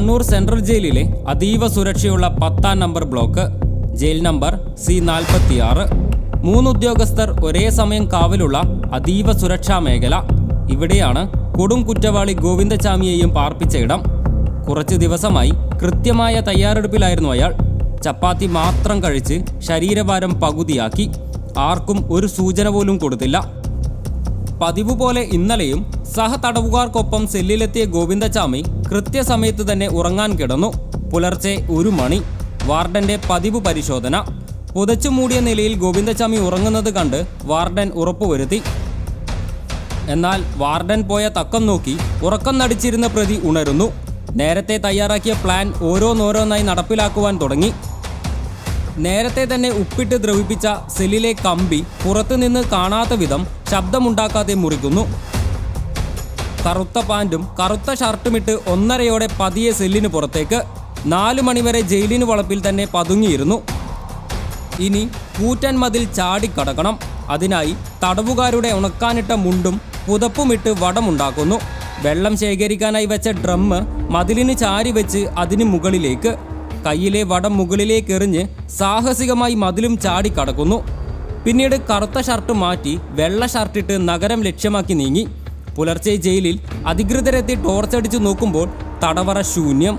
Central ജയിലിലെ അതീവ സുരക്ഷയുള്ള പത്താം number block jail number C നാൽപ്പത്തിയാറ്. മൂന്ന് ഉദ്യോഗസ്ഥർ ഒരേ സമയം കാവലുള്ള അതീവ സുരക്ഷാ മേഖല. ഇവിടെയാണ് കൊടും കുറ്റവാളി ഗോവിന്ദചാമിയെയും പാർപ്പിച്ച ഇടം. കുറച്ച് ദിവസമായി കൃത്യമായ തയ്യാറെടുപ്പിലായിരുന്നു അയാൾ. ചപ്പാത്തി മാത്രം കഴിച്ച് ശരീരഭാരം പകുതിയാക്കി. ആർക്കും ഒരു സൂചന പോലും കൊടുത്തില്ല. പതിവ് പോലെ ഇന്നലെയും സഹതടവുകാർക്കൊപ്പം സെല്ലിലെത്തിയ ഗോവിന്ദച്ചാമി കൃത്യസമയത്ത് തന്നെ ഉറങ്ങാൻ കിടന്നു. പുലർച്ചെ ഒരു മണി. വാർഡന്റെ പതിവ് പരിശോധന. പുതച്ചു മൂടിയ നിലയിൽ ഗോവിന്ദച്ചാമി ഉറങ്ങുന്നത് കണ്ട് വാർഡൻ ഉറപ്പുവരുത്തി. എന്നാൽ വാർഡൻ പോയ തക്കം നോക്കി ഉറക്കം നടിച്ചിരുന്ന പ്രതി ഉണരുന്നു. നേരത്തെ തയ്യാറാക്കിയ പ്ലാൻ ഓരോന്നോരോന്നായി നടപ്പിലാക്കുവാൻ തുടങ്ങി. നേരത്തെ തന്നെ ഉപ്പിട്ട് ദ്രവിപ്പിച്ച സെല്ലിലെ കമ്പി പുറത്തുനിന്ന് കാണാത്ത വിധം ശബ്ദമുണ്ടാക്കാതെ മുറിക്കുന്നു. കറുത്ത പാന്റും കറുത്ത ഷർട്ടുമിട്ട് ഒന്നരയോടെ പതിയെ സെല്ലിന് പുറത്തേക്ക്. നാലു മണിവരെ ജയിലിന് വളപ്പിൽ തന്നെ പതുങ്ങിയിരുന്നു. ഇനി കൂറ്റൻ മതിൽ ചാടിക്കടക്കണം അതിനായി തടവുകാരുടെ ഉണക്കാനിട്ട മുണ്ടും പുതപ്പുമിട്ട് വടമുണ്ടാക്കുന്നു. വെള്ളം ശേഖരിക്കാനായി വെച്ച ഡ്രമ്മ് മതിലിന് ചാരി വെച്ച് അതിന് മുകളിലേക്ക്. കയ്യിലെ വടം മുകളിലേക്ക് എറിഞ്ഞ് സാഹസികമായി മതിലും ചാടി കടക്കുന്നു. പിന്നീട് കറുത്ത ഷർട്ട് മാറ്റി വെള്ള ഷർട്ടിട്ട് നഗരം ലക്ഷ്യമാക്കി നീങ്ങി. പുലർച്ചെ ജയിലിൽ അധികൃതരെത്തി ടോർച്ചടിച്ചു നോക്കുമ്പോൾ തടവറ ശൂന്യം.